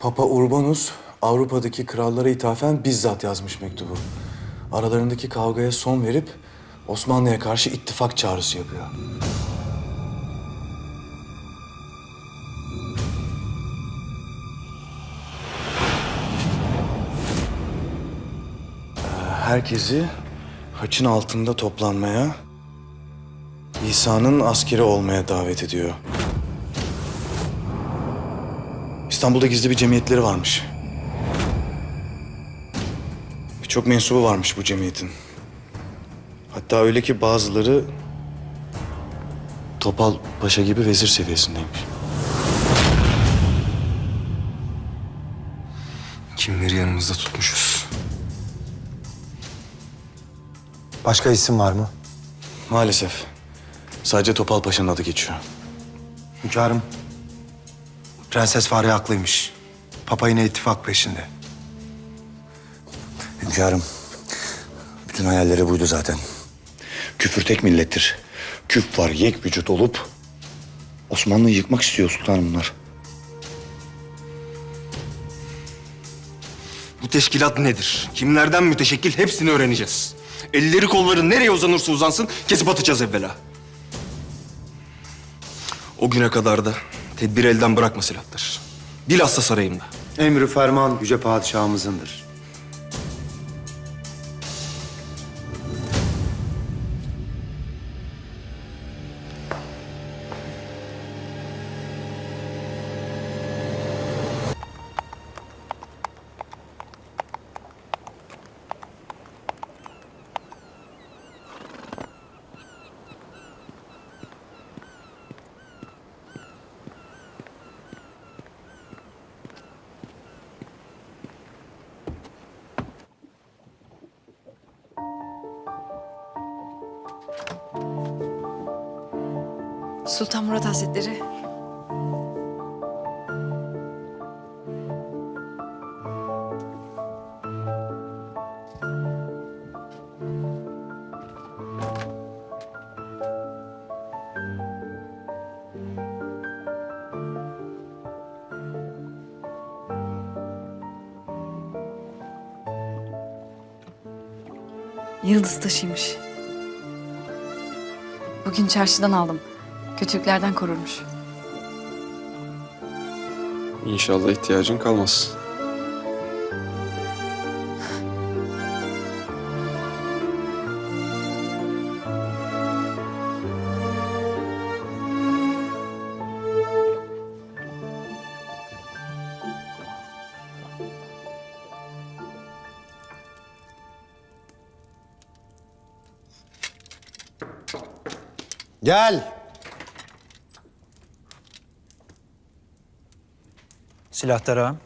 Papa Urbanus Avrupa'daki krallara ithafen bizzat yazmış mektubu. Aralarındaki kavgaya son verip Osmanlı'ya karşı ittifak çağrısı yapıyor. Ee, Herkesi haçın altında toplanmaya, İsa'nın askeri olmaya davet ediyor. İstanbul'da gizli bir cemiyetleri varmış. Birçok mensubu varmış bu cemiyetin. Hatta öyle ki bazıları Topal Paşa gibi vezir seviyesindeymiş. Kimleri yanımızda tutmuşuz? Başka isim var mı? Maalesef. Sadece Topal Paşa'nın adı geçiyor. Hünkârım. Prenses Fahriye haklıymış. Papa yine ittifak peşinde. Hünkârım, bütün hayalleri buydu zaten. Küfür tek millettir. Küf var yek vücut olup Osmanlı'yı yıkmak istiyor sultanım bunlar. Bu teşkilat nedir? Kimlerden müteşekkil hepsini öğreneceğiz. Elleri kolları nereye uzanırsa uzansın kesip atacağız evvela. O güne kadar da tedbir elden bırakma silahlar. Bilhassa sarayımda. Emri ferman yüce padişahımızındır. Sultan Murat Hazretleri. Yıldız taşıymış. Bugün çarşıdan aldım. Kötülüklerden korurmuş. İnşallah ihtiyacın kalmaz. Gel. Silahtar ağam.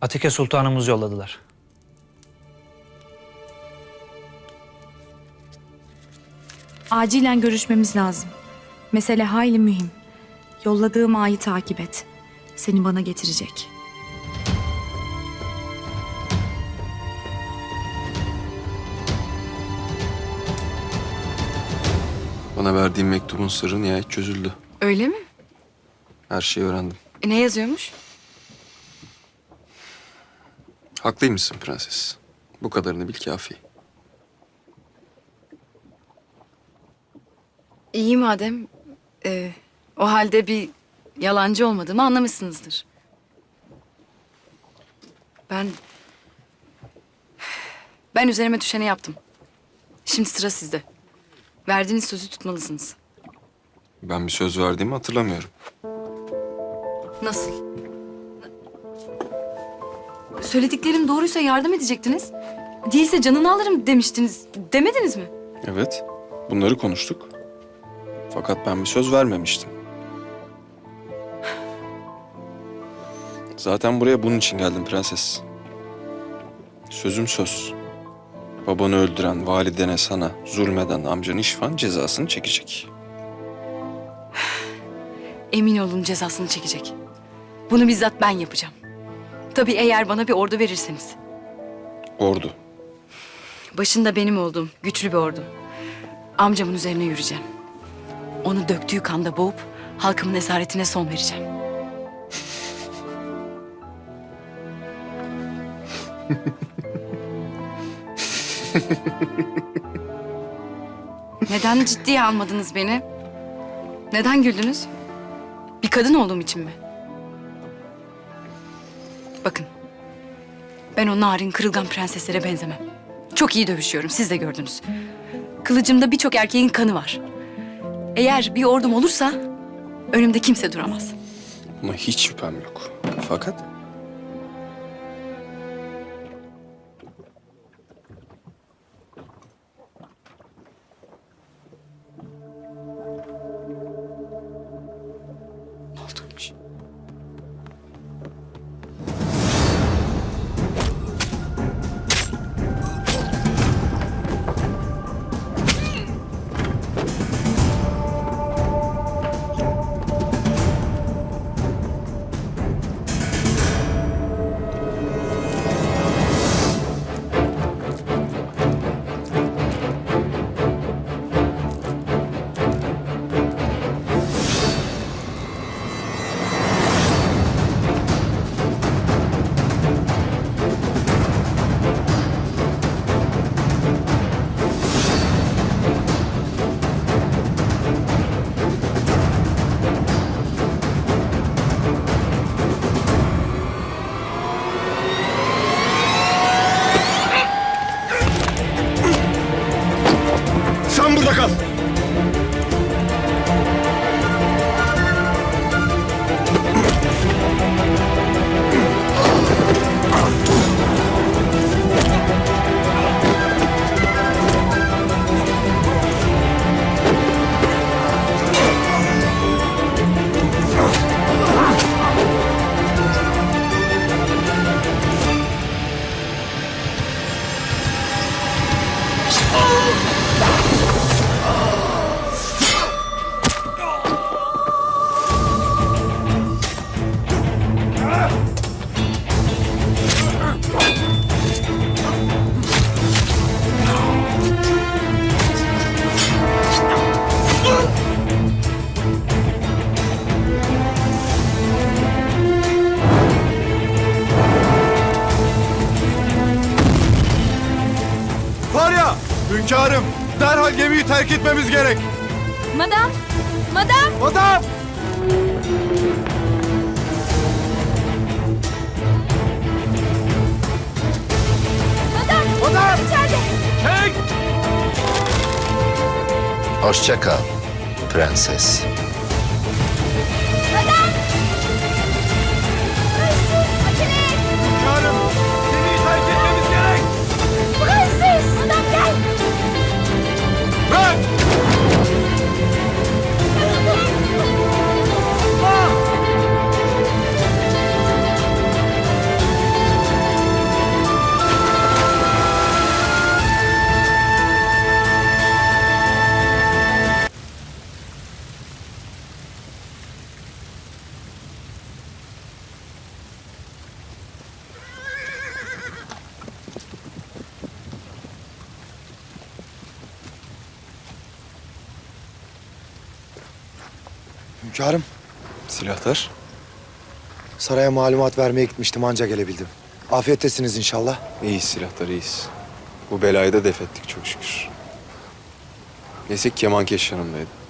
Atike Sultanımız yolladılar. Acilen görüşmemiz lazım. Mesele hayli mühim. Yolladığım ayı takip et. Seni bana getirecek. Bana verdiğin mektubun sırrı nihayet çözüldü. Öyle mi? Her şeyi öğrendim. E, ne yazıyormuş? Haklıymışsın prenses. Bu kadarını bil kafi. İyi madem. e, o halde bir yalancı olmadığımı anlamışsınızdır. Ben... Ben üzerime düşeni yaptım. Şimdi sıra sizde. Verdiğiniz sözü tutmalısınız. Ben bir söz verdiğimi hatırlamıyorum. Nasıl? Söylediklerim doğruysa yardım edecektiniz. Değilse canını alırım demiştiniz. Demediniz mi? Evet, bunları konuştuk. Fakat ben bir söz vermemiştim. Zaten buraya bunun için geldim prenses. Sözüm söz. Babanı öldüren, validene sana zulmeden amcan İşfan cezasını çekecek. Emin olun cezasını çekecek. Bunu bizzat ben yapacağım. Tabii eğer bana bir ordu verirseniz. Ordu. Başında benim olduğum güçlü bir ordu. Amcamın üzerine yürüyeceğim. Onu döktüğü kanda boğup halkımın esaretine son vereceğim. Neden ciddiye almadınız beni? Neden güldünüz? Bir kadın olduğum için mi? Bakın. Ben o narin, kırılgan prenseslere benzemem. Çok iyi dövüşüyorum, siz de gördünüz. Kılıcımda birçok erkeğin kanı var. Eğer bir ordum olursa önümde kimse duramaz. Buna hiç şüphem yok. Fakat Derhal gemiyi terk etmemiz gerek. Madam! Madam! Madam! Madam! Hoşça kal prenses. Silahlar. saraya malumat vermeye gitmiştim anca gelebildim. Afiyettesiniz inşallah. İyiyiz silahlar iyiyiz. Bu belayı da def ettik çok şükür. Neyse ki kemankeş yanımdaydı.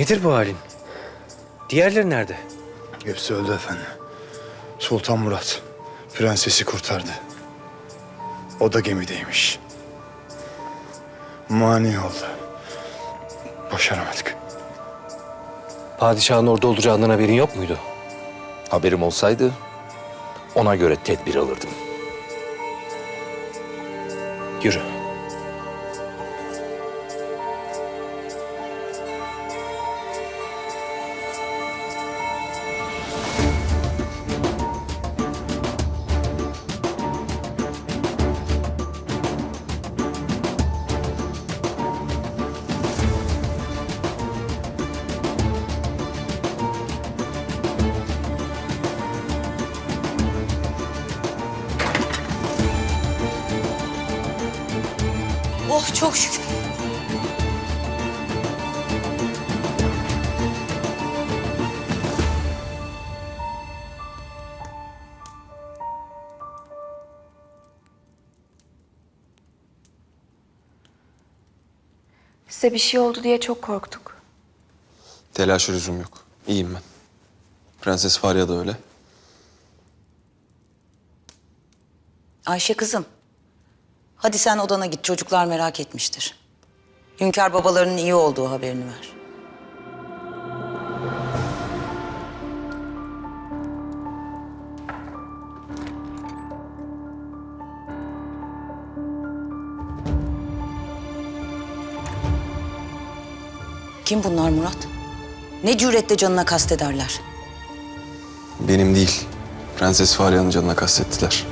Nedir bu halin? Diğerleri nerede? Hepsi öldü efendim. Sultan Murat prensesi kurtardı. O da gemideymiş. Mani oldu. Başaramadık. Padişahın orada olacağından haberin yok muydu? Haberim olsaydı ona göre tedbir alırdım. Yürü. Çok şükür. Size bir şey oldu diye çok korktuk. Telaş lüzum yok. İyiyim ben. Prenses Farya da öyle. Ayşe kızım. Hadi sen odana git. Çocuklar merak etmiştir. Hünkâr babalarının iyi olduğu haberini ver. Kim bunlar Murat? Ne cüretle canına kastederler? Benim değil. Prenses Farya'nın canına kastettiler.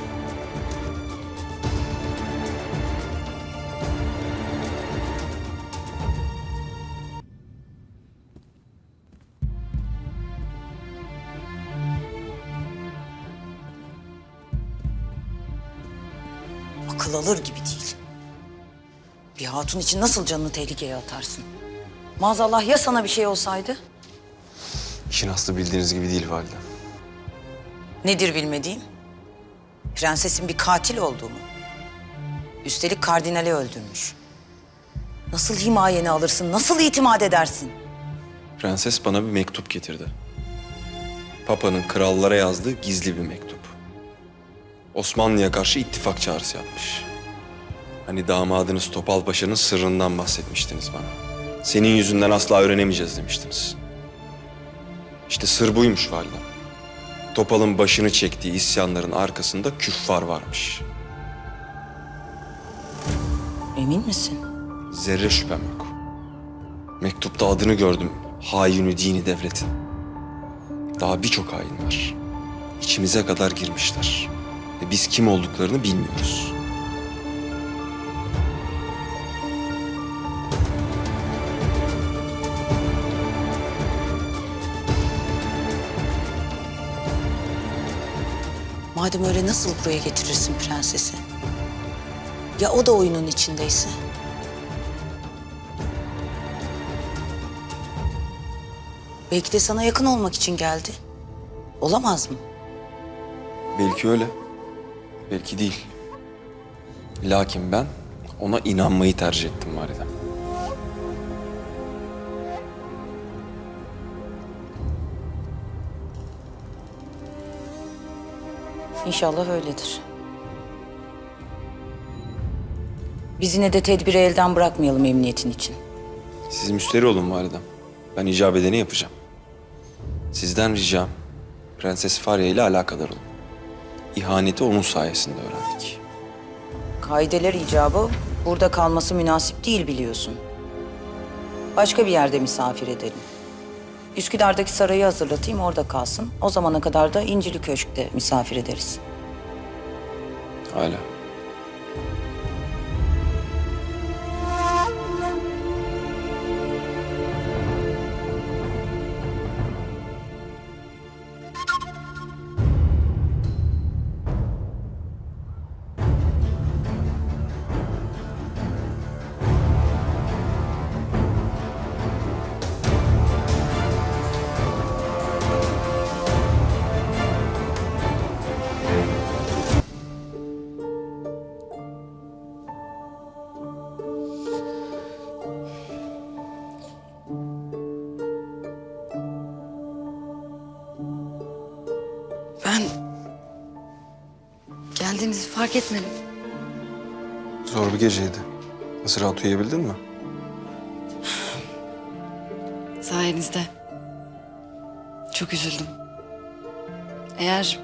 Akıl alır gibi değil. Bir hatun için nasıl canını tehlikeye atarsın? Maazallah ya sana bir şey olsaydı? İşin aslı bildiğiniz gibi değil validem. Nedir bilmediğim? Prensesin bir katil olduğunu. Üstelik kardinali öldürmüş. Nasıl himayeni alırsın, nasıl itimat edersin? Prenses bana bir mektup getirdi. Papa'nın krallara yazdığı gizli bir mektup. Osmanlı'ya karşı ittifak çağrısı yapmış. Hani damadınız Topal Paşa'nın sırrından bahsetmiştiniz bana. Senin yüzünden asla öğrenemeyeceğiz demiştiniz. İşte sır buymuş validem. Topal'ın başını çektiği isyanların arkasında küffar varmış. Emin misin? Zerre şüphem yok. Mektupta adını gördüm. Haini dini devletin. Daha birçok hain var. İçimize kadar girmişler. Ve biz kim olduklarını bilmiyoruz. Madem öyle nasıl buraya getirirsin prensesi? Ya o da oyunun içindeyse? Belki de sana yakın olmak için geldi. Olamaz mı? Belki öyle. Belki değil. Lakin ben ona inanmayı tercih ettim validem. İnşallah öyledir. Biz yine de tedbiri elden bırakmayalım emniyetin için. Siz müşteri olun validem. Ben icap edeni yapacağım. Sizden ricam Prenses Farya ile alakadar olun. İhaneti onun sayesinde öğrendik. Kaideler icabı burada kalması münasip değil biliyorsun. Başka bir yerde misafir edelim. Üsküdar'daki sarayı hazırlatayım orada kalsın. O zamana kadar da İncili Köşk'te misafir ederiz. Hala. Geldiğinizi fark etmedim. Zor bir geceydi. Nasıl rahat uyuyabildin mi? Sayenizde. Çok üzüldüm. Eğer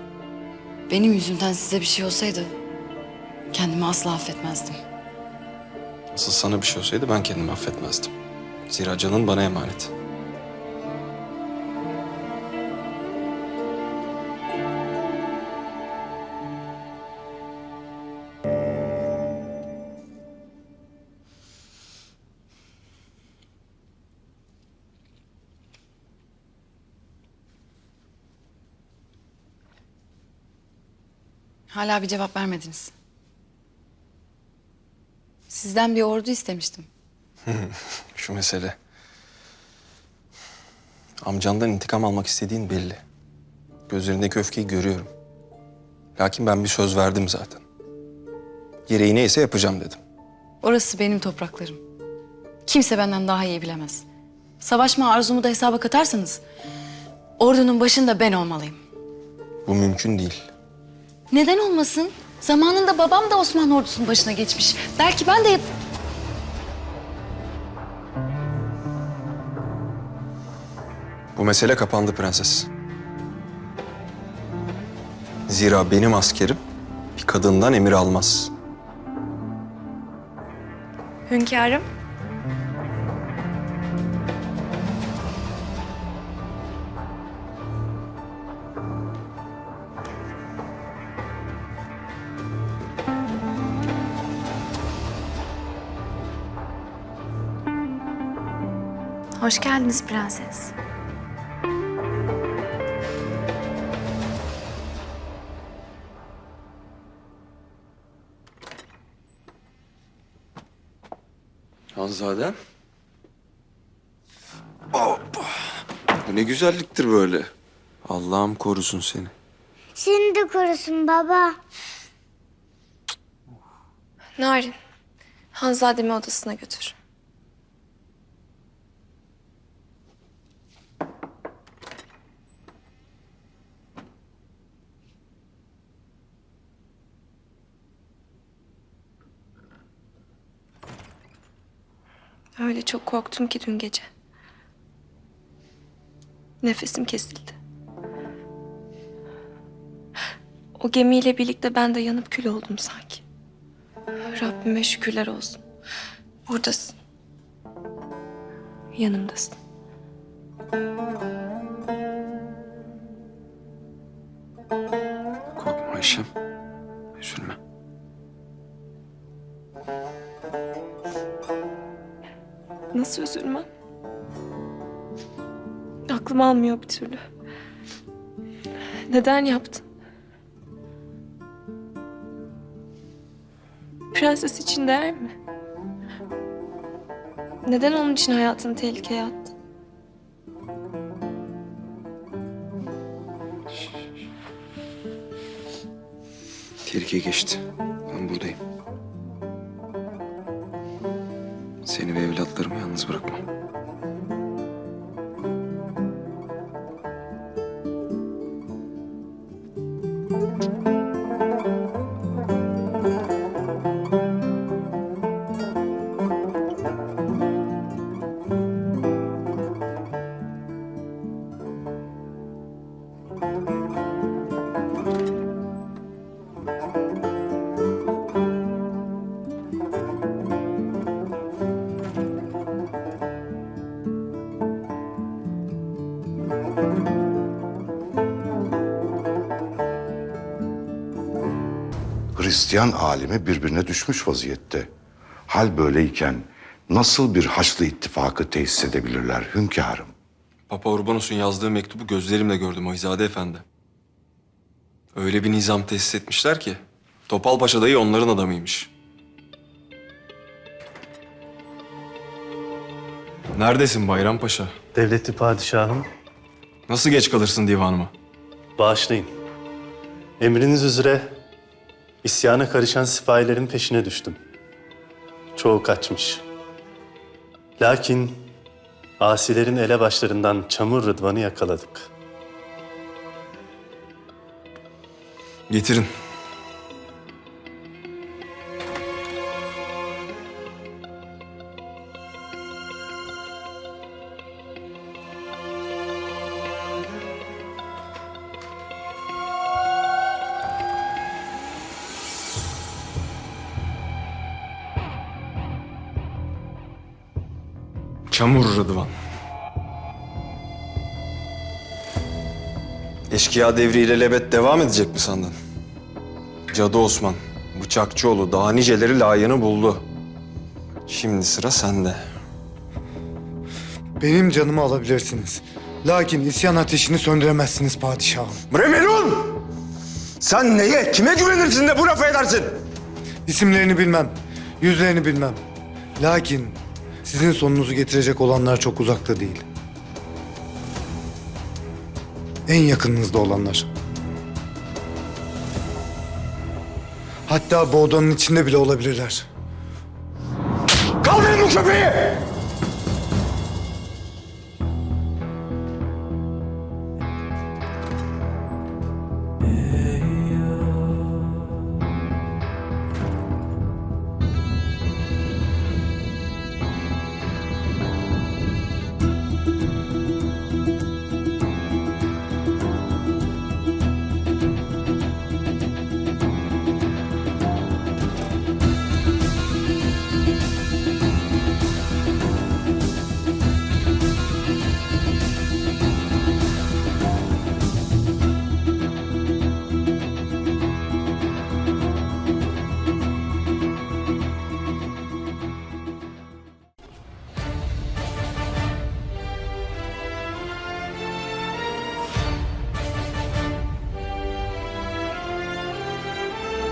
benim yüzümden size bir şey olsaydı kendimi asla affetmezdim. Asıl sana bir şey olsaydı ben kendimi affetmezdim. Zira canın bana emanet. Hala bir cevap vermediniz. Siz Sizden bir ordu istemiştim. Şu mesele. Amcandan intikam almak istediğin belli. Gözlerindeki öfkeyi görüyorum. Lakin ben bir söz verdim zaten. Gereği neyse yapacağım dedim. Orası benim topraklarım. Kimse benden daha iyi bilemez. Savaşma arzumu da hesaba katarsanız... ...ordunun başında ben olmalıyım. Bu mümkün değil. Neden olmasın? Zamanında babam da Osmanlı ordusunun başına geçmiş. Belki ben de yap- Bu mesele kapandı prenses. Zira benim askerim bir kadından emir almaz. Hünkârım. Hoş geldiniz prenses. Hanzadem. Hoppa. Bu ne güzelliktir böyle. Allah'ım korusun seni. Seni de korusun baba. Narin, Hanzademi odasına götür. Öyle çok korktum ki dün gece. Nefesim kesildi. O gemiyle birlikte ben de yanıp kül oldum sanki. Rabbime şükürler olsun. Buradasın. Yanımdasın. Korkma Ayşem. Üzülme. Nasıl üzülmem? Aklım almıyor bir türlü. Neden yaptın? Prenses için değer mi? Neden onun için hayatını tehlikeye attın? Tehlike geçti. Ben buradayım. Yalnız bırakmam. Hristiyan alemi birbirine düşmüş vaziyette. Hal böyleyken nasıl bir Haçlı ittifakı tesis edebilirler hünkârım? Papa Urbanus'un yazdığı mektubu gözlerimle gördüm Ahizade Efendi. Öyle bir nizam tesis etmişler ki Topal Paşa dayı onların adamıymış. Neredesin Bayram Paşa? Devletli padişahım, Nasıl geç kalırsın divanıma? bağışlayın. Emriniz üzere isyana karışan sipahilerin peşine düştüm. Çoğu kaçmış. Lakin asilerin elebaşlarından Çamur Rıdvan'ı yakaladık. Getirin. Rıdvan. Eşkıya devriyle lebet devam edecek mi sandın? Cadı Osman, Bıçakçıoğlu daha niceleri layığını buldu. Şimdi sıra sende. Benim canımı alabilirsiniz. Lakin isyan ateşini söndüremezsiniz padişahım. Bremelun! Sen neye, kime güvenirsin de bu lafı edersin? İsimlerini bilmem, yüzlerini bilmem. Lakin sizin sonunuzu getirecek olanlar çok uzakta değil. En yakınınızda olanlar. Hatta bu odanın içinde bile olabilirler. Kaldırın bu köpeği!